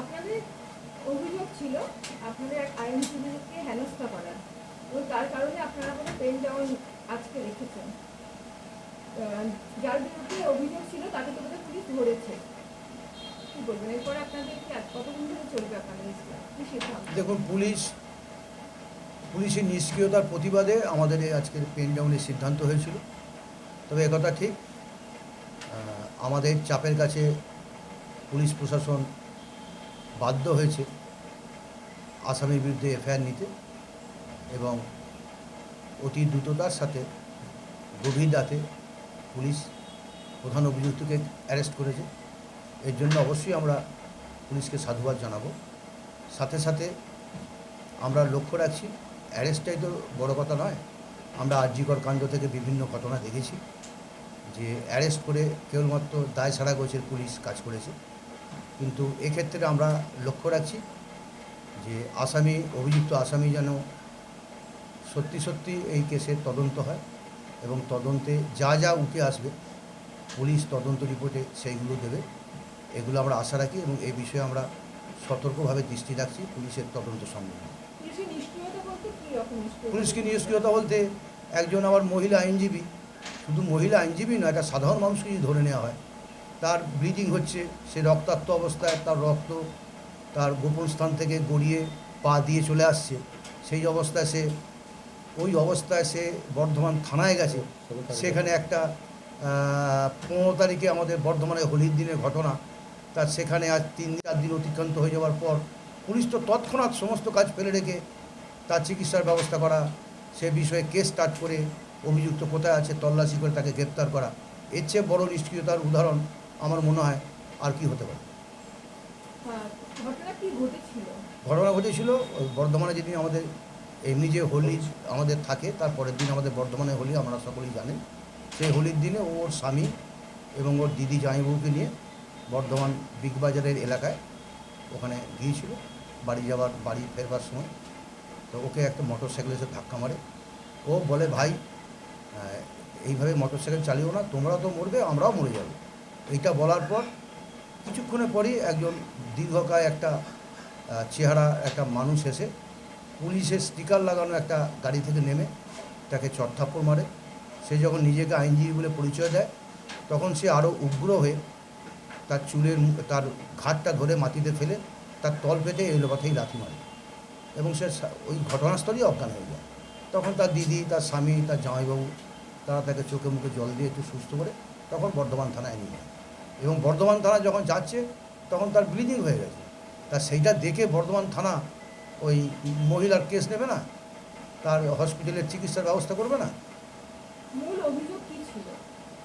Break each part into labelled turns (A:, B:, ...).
A: আপনাদের অভিযোগ ছিল আপনাদের এক আইনজীবীকে হেনস্থা করার এবং তার কারণে আপনারা কোনো পেন ডাউন আজকে রেখেছেন। যার বিরুদ্ধে অভিযোগ ছিল তাকে তো বোধহয় পুলিশ ধরেছে। কি বলবেন? এরপরে আপনাদের কতদিন ধরে চলবে আপনাদের
B: দেখুন, পুলিশ, পুলিশের নিষ্ক্রিয়তার প্রতিবাদে আমাদের এই আজকের পেন ডাউনের সিদ্ধান্ত হয়েছিল। তবে একথা ঠিক আমাদের চাপের কাছে পুলিশ প্রশাসন বাধ্য হয়েছে আসামির বিরুদ্ধে এফআইআর নিতে এবং অতি দ্রুততার সাথে গভীর রাতে পুলিশ প্রধান অভিযুক্তকে অ্যারেস্ট করেছে। এর জন্য অবশ্যই আমরা পুলিশকে সাধুবাদ জানাব। সাথে সাথে আমরা লক্ষ্য রাখছি, অ্যারেস্টটাই তো বড় কথা নয়। আমরা আর্যিকর কাণ্ড থেকে বিভিন্ন ঘটনা দেখেছি যে অ্যারেস্ট করে কেবলমাত্র দায় সারা গোছের পুলিশ কাজ করেছে। কিন্তু এক্ষেত্রে আমরা লক্ষ্য রাখছি যে আসামি অভিযুক্ত আসামি যেন সত্যি সত্যি এই কেসের তদন্ত হয় এবং তদন্তে যা যা উঠে আসবে পুলিশ তদন্ত রিপোর্টে সেইগুলো দেবে। এগুলো আমরা আশা রাখি এবং এই বিষয়ে আমরা সতর্কভাবে দৃষ্টি রাখছি পুলিশের তদন্ত সম্বন্ধে।
A: নিষ্ক্রিয়তা
B: পুলিশকে নিষ্ক্রিয়তা বলতে একজন আবার মহিলা আইনজীবী শুধু মহিলা আইনজীবী নয় একটা সাধারণ মানুষকে যদি ধরে নেওয়া হয় তার ব্লিডিং হচ্ছে, সে রক্তাক্ত অবস্থায় তার রক্ত তার গোপন স্থান থেকে গড়িয়ে পা দিয়ে চলে আসছে। সেই অবস্থায় সে, ওই অবস্থায় সে বর্ধমান থানায় গেছে। সেখানে একটা পনেরো তারিখে আমাদের বর্ধমানে হোলির দিনের ঘটনা। তার সেখানে আজ তিন চার দিন অতিক্রান্ত হয়ে যাওয়ার পর পুলিশ তো তৎক্ষণাৎ সমস্ত কাজ ফেলে রেখে তার চিকিৎসার ব্যবস্থা করা, সে বিষয়ে কেস স্টার্ট করে অভিযুক্ত কোথায় আছে তল্লাশি করে তাকে গ্রেপ্তার করা। এর চেয়ে বড় নিষ্ক্রিয়তার উদাহরণ আমার মনে হয় আর কি হতে পারে।
A: হ্যাঁ, ঘটনা ঘটেছিল?
B: বর্ধমানে যেদিন আমাদের এমনি যে হোলি আমাদের থাকে তার পরের দিন আমাদের বর্ধমানে হোলি আমরা সকলেই জানেন সেই হোলির দিনে ওর স্বামী এবং ওর দিদি জামাইবাবুকে নিয়ে বর্ধমান বিগ বাজারের এলাকায় ওখানে গিয়েছিল বাড়ি যাওয়ার বাড়ি ফেরবার সময়। তো ওকে একটা মোটর সাইকেল এসে ধাক্কা মারে। ও বলে ভাই এইভাবে মোটর সাইকেল চালিও না তোমরা তো মরবে আমরাও মরে যাব। এইটা বলার পর কিছুক্ষণের পরই একজন দীর্ঘকায় একটা চেহারা, একটা মানুষ এসে পুলিশের স্টিকার লাগানো একটা গাড়ি থেকে নেমে তাকে চটথাপ্পড় মারে। সে যখন নিজেকে আইনজীবী বলে পরিচয় দেয়, তখন সে আরও উগ্র হয়ে তার চুলের তার ঘাটটা ধরে মাটিতে ফেলে তার তল পেতে এলো কথাই লাথি মারে এবং সে, ওই ঘটনাস্থলেই অজ্ঞান হয়ে যায়। তখন তার দিদি, তার স্বামী, তার জামাইবাবু তারা তাকে চোখে মুখে জল দিয়ে একটু সুস্থ করে তখন বর্ধমান থানায় নিয়ে যায়। এবং বর্ধমান থানা যখন যাচ্ছে তখন তার ব্লিডিং হয়ে গেছে। তা সেইটা দেখে বর্ধমান থানা ওই মহিলার কেস নেবে না? তার হসপিটালের চিকিৎসার ব্যবস্থা করবে না?
A: মূল অভিযোগ কি ছিল?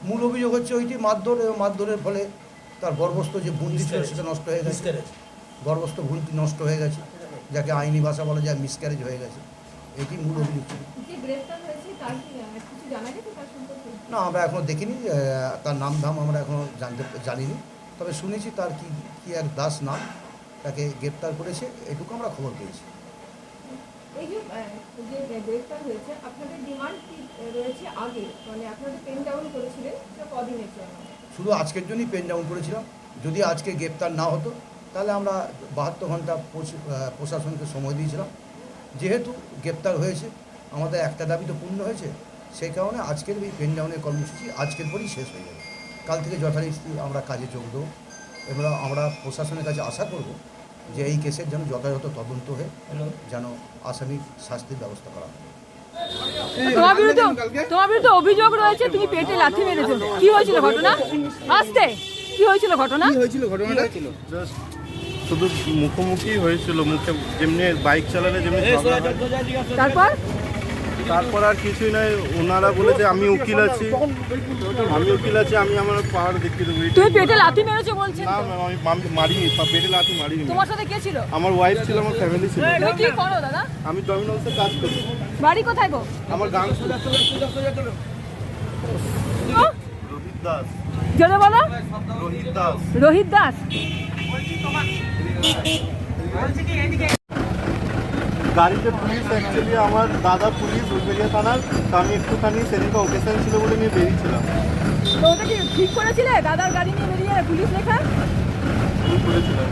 B: মূল অভিযোগ হচ্ছে ওইটি মারধর এবং মারধরের ফলে তার গর্ভস্থ যে ভুঁড়ি ছিল সেটা নষ্ট হয়ে গেছে। গর্ভস্থ ভুঁড়ি নষ্ট হয়ে গেছে। যাকে আইনি ভাষা বলা যায় মিসক্যারেজ হয়ে গেছে। এটি মূল
A: সম্পর্কে?
B: না আমরা এখনও দেখিনি তার নাম ধাম আমরা এখনও জানতে জানিনি। তবে শুনেছি তার কি কি এক দাস নাম তাকে গ্রেপ্তার করেছে এটুকু আমরা খবর পেয়েছি।
A: মানে
B: শুধু আজকের জন্যই পেন ডাউন করেছিলাম। যদি আজকে গ্রেপ্তার না হতো তাহলে আমরা বাহাত্তর ঘণ্টা প্রশাসনকে সময় দিয়েছিলাম। যেহেতু গ্রেপ্তার হয়েছে আমাদের একটা দাবি তো পূর্ণ হয়েছে সেই কারণে আজকের এই পেন ডাউনের কর্মসূচি আজকের পরই শেষ হয়ে যাবে। কাল থেকে যথারীতি আমরা কাজে যোগ দেবো এবং আমরা প্রশাসনের কাছে আশা করব যে এই কেসের যেন যথাযথ তদন্ত হয়ে যেন আসামির শাস্তির ব্যবস্থা করা হয়।
C: তোমার বিরুদ্ধে তোমার বিরুদ্ধে অভিযোগ রয়েছে তুমি পেটে লাথি মেরেছো। কি হয়েছিল ঘটনা? আসতে। কি হয়েছিল ঘটনা?
D: কি হয়েছিল ঘটনাটা?
E: জাস্ট শুধু মুখোমুখি হয়েছিল মুখে যেমনি বাইক চালালে যেমনি
C: তারপর?
E: তারপর আর কিছুই নয় ওনারা বলেছে আমি উকিল আছি। আমি উকিল আছি আমি আমার পাহাড় দেখতে দেবো।
C: তুমি পেটে লাথি মেরেছো বলছেন
E: না ম্যাম আমি মারিনি পেটে লাথি মারিনি।
C: তোমার সাথে কে ছিল?
E: আমার ওয়াইফ ছিল আমার ফ্যামিলি ছিল।
C: তুমি কি করো দাদা?
E: আমি ডমিনোসে কাজ করি।
C: বাড়ি কোথায় গো?
E: আমার গান রোহিত দাস।
C: জোরে বলো।
E: রোহিত দাস।
C: রোহিত দাস?
E: গাড়িতে পুলিশ অ্যাকচুয়ালি আমার দাদা পুলিশ উলবেরিয়া থানার। তো আমি একটুখানি সেদিনকে অকেশন ছিল বলে নিয়ে বেরিয়েছিলাম।
C: তো ওটা ঠিক করেছিলে? দাদার গাড়ি নিয়ে বেরিয়ে পুলিশ লেখা ঠিক করেছিলাম।